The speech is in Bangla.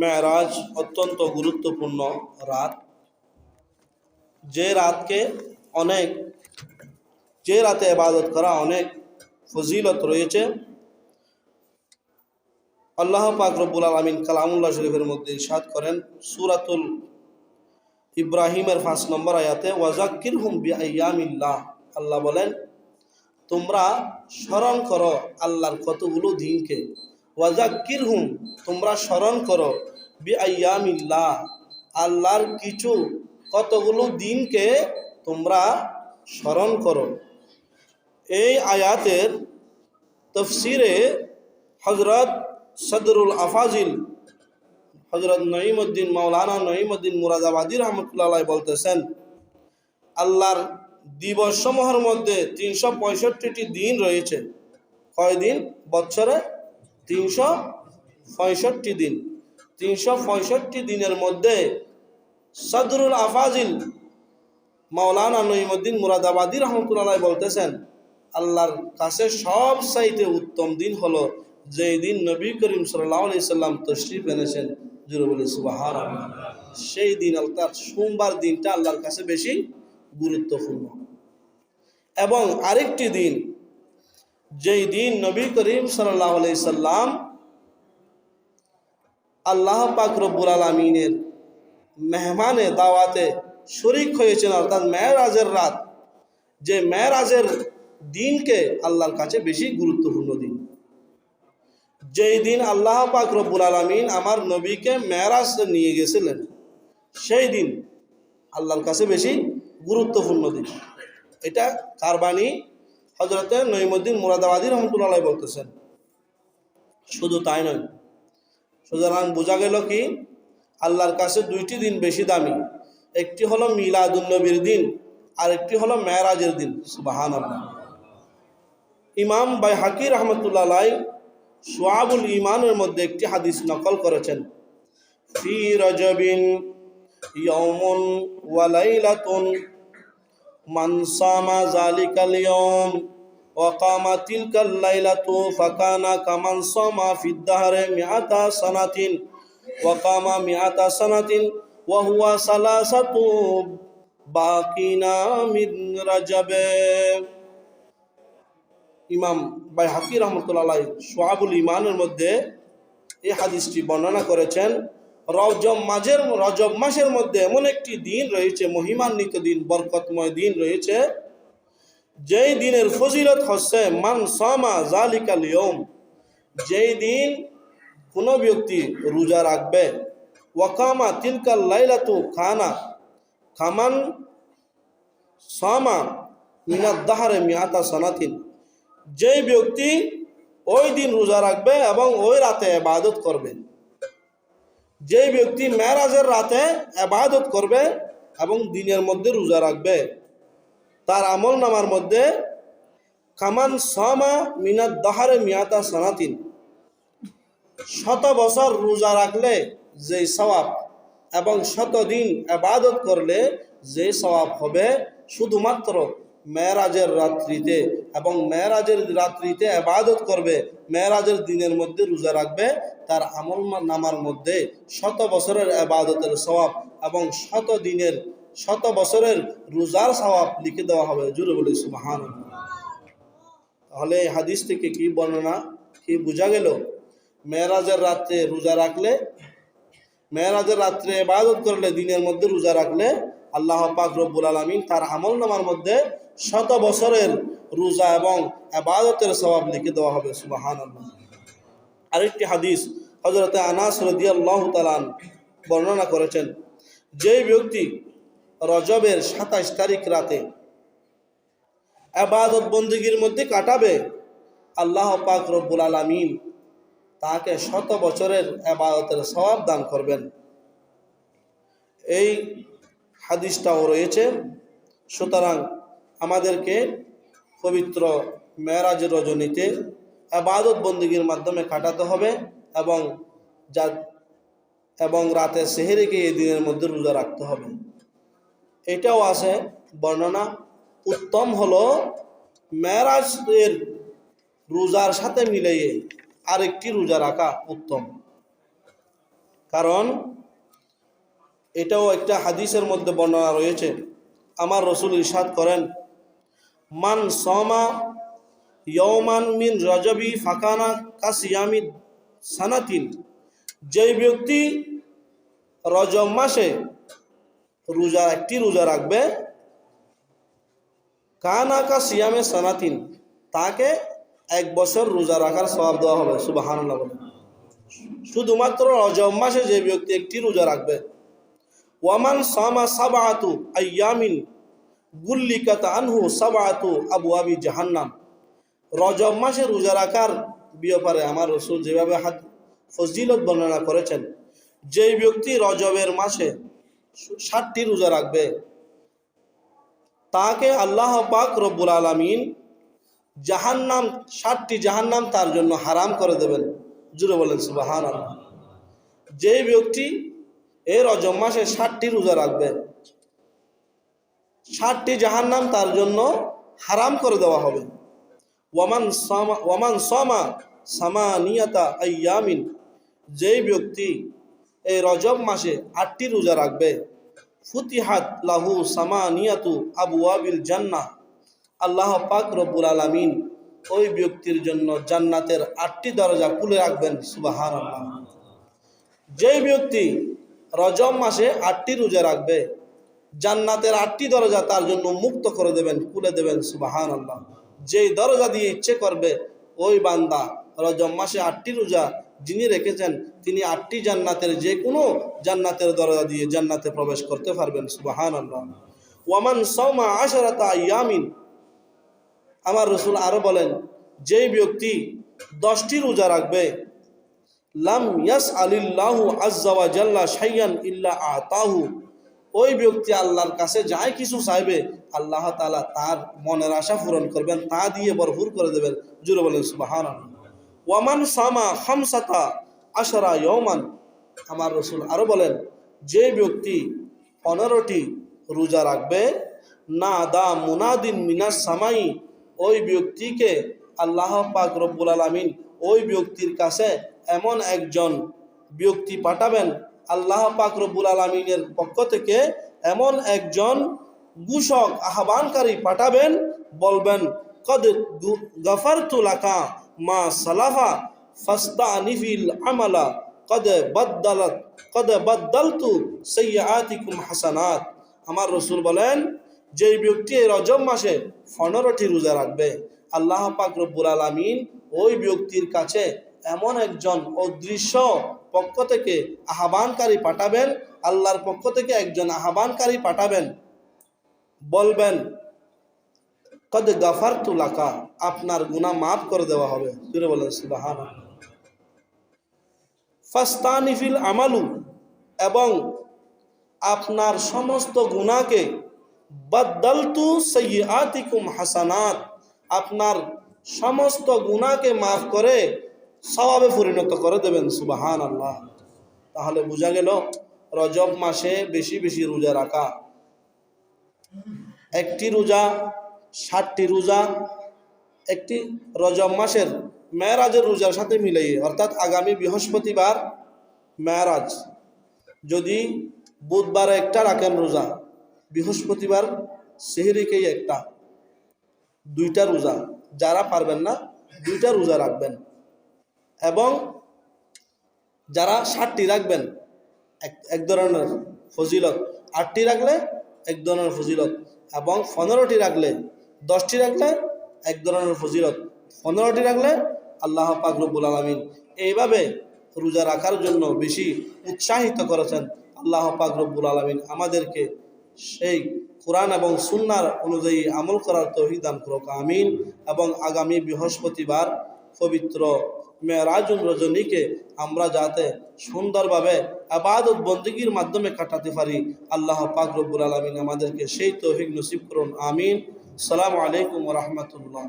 মেরাজ অত্যন্ত গুরুত্বপূর্ণ রাত। যে রাতকে অনেক, যে রাতে ইবাদত করা অনেক ফজিলত রয়েছে। আল্লাহ পাক রব্বুল আলমিন কালামুল্লাহ শরীফের মধ্যে ইরশাদ করেন, সুরাতুল ইব্রাহিমের পাঁচ নম্বর আয়াতে ওয়াজাক্কির হুম বিআয়ামিল্লাহ আল্লাহ বলেন, তোমরা স্মরণ করো আল্লাহর কতগুলো দিনকে ওয়াজাক্কির হুম তোমরা স্মরণ করো বিআয়ামিল্লাহ আল্লাহর কিছু কতগুলো দিনকে তোমরা স্মরণ করো। এই আয়াতের তফসিরে হজরত সদরুল আফাজিল হজরত নঈমুদ্দিন মৌলানা নঈমুদ্দিন মুরাদাবাদী রহমতুল্লাহ বলতেছেন, আল্লাহর দিবসসমূহের মধ্যে তিনশো পঁয়ষট্টিটি দিন রয়েছে। কয় দিন বছরে তিনশো পঁয়ষট্টি দিন। তিনশো পঁয়ষট্টি দিনের মধ্যে সদরুল আফাজিল মাওলানা নঈমুদ্দিন মুরাদাবাদী রহমতুল্লাহ বলতেছেন, আল্লাহর কাছে সব চাইতে উত্তম দিন হলো যে দিন নবী করিম সাল্লাহ সাল্লাম তশরিফ এনেছেন। জুরু বলি সুবাহার সেই দিন তার সোমবার দিনটা আল্লাহর কাছে বেশি গুরুত্বপূর্ণ। এবং আরেকটি দিন যেই দিন নবী করিম সাল্লাহ সাল্লাম আল্লাহ পাক রব্বুল আলমিনের মেহমানে, দাওয়াতে শরিক হয়েছেন, অর্থাৎ মেয়েরাজের রাত, যে মেয়েরাজের দিনকে আল্লাহর কাছে বেশি গুরুত্বপূর্ণ দিন। যেই দিন আল্লাহ পাক রব্বুল আলমিন আমার নবীকে মেয়েরাজ নিয়ে গেছিলেন, সেই দিন আল্লাহর কাছে বেশি গুরুত্বপূর্ণ দিন। এটা কারবানি হজরতে নঈমুদ্দিন মুরাদাবাদী রহমতুল্লাহ বলতেছেন। শুধু তাই নয়, সুতরাং বোঝা গেল কি, আল্লাহর কাছে দুইটি দিন বেশি দামি, একটি হলো মিলাদুন্নবীর দিন, আর একটি হলো মেয়েরাজের দিন সুবাহান ইমাম বাই হাকির রহমতুল্লাহ সোয়াবুল ইমানের মধ্যে একটি হাদিস নকল করেছেন। ফি রজবিন ইয়মুন ওয়ালাইলাতুন মান সামা যালিকাল ইয়ম وقام تلك الليلة فكان كمن صام في الدهر مئة سنة وقام مئة سنة وهو ثلاثة باقين من رجب ইমাম বাই হাকি রহমতুল্লাহ সোহাবুল ইমানের মধ্যে এই হাদিসটি বর্ণনা করেছেন রজব মাঝের, রজব মাসের মধ্যে এমন একটি দিন রয়েছে, মহিমান্বিত দিন, বরকতময় দিন রয়েছে। যেই দিনের ফজিলত হচ্ছে, মান সামা জালিকাল ইয়ম যেই দিন কোনো ব্যক্তি রোজা রাখবে ওয়াকামা তিলকাল লাইলাতু খানা। খামান সামা মিনাদ দাহারে মিয়াতা সনাতিন। যেই ব্যক্তি ওই দিন রোজা রাখবে এবং ওই রাতে আবাদত করবে। যেই ব্যক্তি মেরাজের রাতে আবাদত করবে এবং দিনের মধ্যে রোজা রাখবে, তার আমল নামার মধ্যে কামান সামা মিনাত দাহারে মিয়াতা সনাতিন। শত বছর রোজা রাখলে যে সওয়াব এবং শত দিন আবাদত করলে যে সওয়াব হবে, শুধুমাত্র মেয়েরাজের রাত্রিতে এবং মেয়েরাজের রাত্রিতে আবাদত করবে, মেয়েরাজের দিনের মধ্যে রোজা রাখবে, তার আমল নামার মধ্যে শত বছরের আবাদতের স্বভাব এবং শত দিনের, শত বছরের রোজার স্বভাব লিখে দেওয়া হবে। জুড়ে বলি সুবাহান তাহলে এই হাদিস থেকে কি বর্ণনা, কি বোঝা গেল? মেয়েরাজের রাত্রে রোজা রাখলে, মেয়েরাজের রাত্রে আবাদত করলে, দিনের মধ্যে রোজা রাখলে আল্লাহ পাক রব্বুল আলমিন তার আমল নামার মধ্যে শত বছরের রোজা এবং আবাদতের স্বভাব লিখে দেওয়া হবে সুবাহান আরেকটি হাদিস হজরত আনাস রদিয়াল্লাহ বর্ণনা করেছেন, যেই ব্যক্তি রজবের সাতাশ তারিখ রাতে আবাদত বন্দীগীর মধ্যে কাটাবে, আল্লাহ পাক রব্বুল আলমিন তাকে শত বছরের আবাদতের স্বভাব দান করবেন। এই হাদিসটাও রয়েছে। সুতরাং আমাদেরকে পবিত্র মেয়েরাজের রজনীতে আবাদত বন্দীগীর মাধ্যমে কাটাতে হবে এবং যা, এবং রাতে সেহেরিকে এই দিনের মধ্যে রোজা রাখতে হবে। এটাও আছে বর্ণনা। উত্তম হলো মেয়েরাজের রোজার সাথে মিলিয়ে আরেকটি রোজা রাখা উত্তম। কারণ এটাও একটা হাদিসের মধ্যে বর্ণনা রয়েছে। আমার রসুল ইরশাদ করেন, মান সমা ইয়মান মিন রজবি ফাকানা কাসিয়ামি সানাতিন। যেই ব্যক্তি রজব মাসে রোজা, একটি রোজা রাখবে, কানা কা সিয়ামে সানাতিন, তাকে এক বছর রোজা রাখার স্বভাব দেওয়া হবে। সুবাহান বলে। শুধুমাত্র রজব মাসে যে ব্যক্তি একটি রোজা রাখবে ওয়ামান সামা সাবাআতু আইয়ামিন, গুল্লিকাত আনহু সাবাআতু আবু আবি জাহান্নাম। রজব মাসে রোজা রাখার ব্যাপারে আমার রসুল যেভাবে হাত ফজিলত বর্ণনা করেছেন, যেই ব্যক্তি রজবের মাসে ষাটটি রোজা রাখবে, তাকে আল্লাহ পাক রব্বুল আলমিন জাহান্নাম, ষাটটি জাহান্নাম তার জন্য হারাম করে দেবেন। জুড়ে বলেন সুবাহান আল্লাহ যে ব্যক্তি এই রজব মাসে ষাটটি রোজা রাখবে। ষাটটি জাহান্নাম তার জন্য হারাম করে দেওয়া হবে। ওয়ামান সামা ওয়ামান সামা সামানিয়াতা আইয়ামিন। যেই ব্যক্তি এই রজব মাসে আটটি রোজা রাখবে, ফুতিহাত লাহু সামানিয়াতু আবু আবিল জান্না আল্লাহ পাক রব্বুল আলমিন ওই ব্যক্তির জন্য জান্নাতের আটটি দরজা খুলে রাখবেন সুবাহান যেই ব্যক্তি রজব মাসে আটটি রোজা রাখবে। জান্নাতের আটটি দরজা তার জন্য মুক্ত করে দেবেন, খুলে দেবেন সুবাহান আল্লাহ যেই দরজা দিয়ে ইচ্ছে করবে, ওই বান্দা রজম মাসে আটটি রোজা যিনি রেখেছেন, তিনি আটটি জান্নাতের যে কোনো জান্নাতের দরজা দিয়ে জান্নাতে প্রবেশ করতে পারবেন সুবাহান আল্লাহ ওয়ামান সৌমা আশরাতা ইয়ামিন আমার রসুল আরও বলেন, যেই ব্যক্তি দশটি রোজা রাখবে লাম ইয়াস আলিল্লাহু আজ্জাওয়া জাল্লা শাইয়ান ইল্লা আতাহু। ওই ব্যক্তি আল্লাহর কাছে যাই কিছু চাইবে, আল্লাহ তালা তার মনের আশা পূরণ করবেন, তা দিয়ে ভরপুর করে দেবেন। জুড়ে বলেন সুবাহান ওয়ামান সামা খামসাতা আশরা ইয়মান আমার রসুল আরও বলেন, যে ব্যক্তি পনেরোটি রোজা রাখবে না দা মুনাদিন মিনাস সামাই, ওই ব্যক্তিকে আল্লাহ পাক রব্বুল আলমিন ওই ব্যক্তির কাছে এমন একজন ব্যক্তি পাঠাবেন আল্লাহ পাক রব্বুল আলমিনের পক্ষ থেকে, এমন একজন ঘোষক, আহ্বানকারী পাঠাবেন, বলবেন, কদ গফার তুলাকা মা সালাফা ফাস্তা নিফিল আমালা, কদ বদ্দালত, কদ বদ্দালতু সৈয়াতিকুম হাসানাত। আমার রসুল বলেন, যে ব্যক্তি রজব মাসে পনেরোটি রোজা রাখবে, আল্লাহ পাক রব্বুল আলমিন ওই ব্যক্তির কাছে এমন একজন অদৃশ্য পক্ষ থেকে আহ্বানকারী পাঠাবেন, আল্লাহর পক্ষ থেকে একজন আহ্বানকারী পাঠাবেন। বলবেন, কদ গাফার তুলাকা আপনার গুণা মাফ করে দেওয়া হবে। তুলে বলেন সুবাহান ফাস্তানিফিল আমালু, এবং আপনার সমস্ত গুণাকে বদলতু সৈয়াতিকুম হাসানাত, আপনার সমস্ত গুণাকে মাফ করে স্বভাবে পরিণত করে দেবেন সুবাহান আল্লাহ তাহলে বোঝা গেল, রজব মাসে বেশি বেশি রোজা রাখা। একটি রোজা, ষাটটি রোজা, একটি রজব মাসের মেয়ারাজের রোজার সাথে মিলাইয়ে অর্থাৎ আগামী বৃহস্পতিবার মেয়ারাজ। যদি বুধবার একটা রাখেন রোজা, বৃহস্পতিবার সেহরিকেই একটা। দুইটা রোজা, যারা পারবেন না, দুইটা রোজা রাখবেন। এবং যারা ষাটটি রাখবেন, এক ধরনের ফজিলত। আটটি রাখলে এক ধরনের ফজিলত এবং পনেরোটি রাখলে দশটি রাখলে এক ধরনের ফজিলত। পনেরোটি রাখলে আল্লাহ পাক আলমিন এইভাবে রোজা রাখার জন্য বেশি উৎসাহিত করেছেন। আল্লাহ পাক আলমিন আমাদেরকে সেই কোরআন এবং সুন্নার অনুযায়ী আমল করার তহিদান করুক, আমিন। এবং আগামী বৃহস্পতিবার পবিত্র মেয়েরাজুল রজনীকে আমরা যাতে সুন্দরভাবে আবাদত বন্দীগীর মাধ্যমে কাটাতে পারি। আল্লাহ পাক রব্বুল আলমিন আমাদেরকে সেই তৌফিক নসিব করুন। আমিন। সালাম আলাইকুম রহমতুল্লাহ।